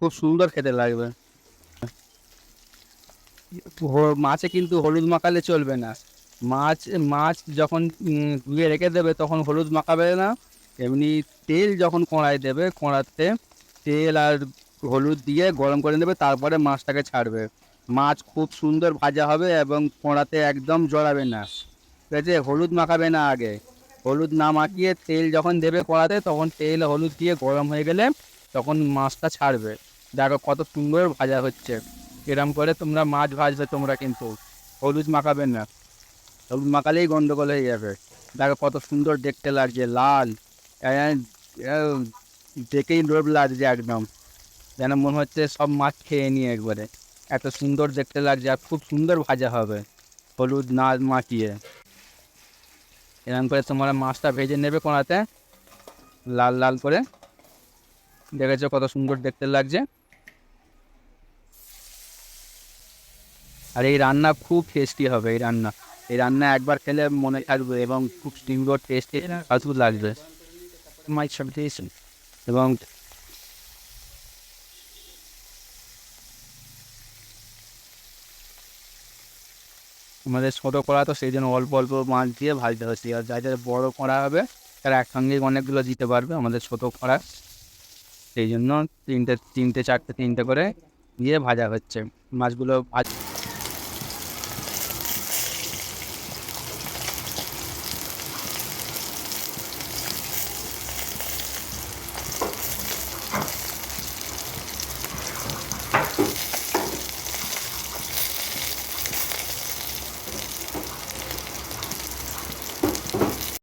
খুব সুন্দর খেতে লাগবে। মাছে কিন্তু হলুদ মাখালে চলবে না। মাছ মাছ যখন ধুয়ে রেখে দেবে তখন হলুদ মাখাবে না। এমনি তেল যখন কড়াই দেবে কড়াতে তেল আর হলুদ দিয়ে গরম করে নেবে, তারপরে মাছটাকে ছাড়বে। মাছ খুব সুন্দর ভাজা হবে এবং কড়াতে একদম জড়াবে না। ঠিক আছে? হলুদ মাখাবে না আগে। হলুদ না মাখিয়ে তেল যখন দেবে কড়াতে, তখন তেল হলুদ দিয়ে গরম হয়ে গেলে তখন মাছটা ছাড়বে। দেখো কত সুন্দর ভাজা হচ্ছে। এরম করে তোমরা মাছ ভাজবে তোমরা কিন্তু। হলুদ মাখাবে না। হলুদ মাখালেই গন্ডগোল হয়ে যাবে। দেখো কত সুন্দর দেখতে লাগছে, লাল। এ- এ দেখেই লোভ লাগছে একদম। যেন মনে হচ্ছে সব মাছ খেয়ে নিয়ে একবারে। এত সুন্দর দেখতে লাগছে আর খুব সুন্দর ভাজা হবে। হলুদ না মাখিয়ে। এরকম করে তোমরা মাছটা ভেজে নেবে কোনাতে লাল লাল করে। দেখেছ কত সুন্দর দেখতে লাগছে। আর এই রান্না খুব টেস্টি হবে এই রান্না। এই রান্না একবার খেলে মনে থাকবে এবং খুব সুন্দর টেস্টি অদ্ভুত লাগবে। মাই সাবটেশন এবং আমাদের ছোটো কড়া তো সেই জন্য অল্প অল্প মাছ দিয়ে ভাজতে হচ্ছে। আর যাদের বড় কড়া হবে তারা একসঙ্গে অনেকগুলো দিতে পারবে আমাদের ছোটো কড়া। সেই জন্য তিনটে তিনটে চারটে তিনটে করে দিয়ে ভাজা হচ্ছে। মাছগুলো ভাজ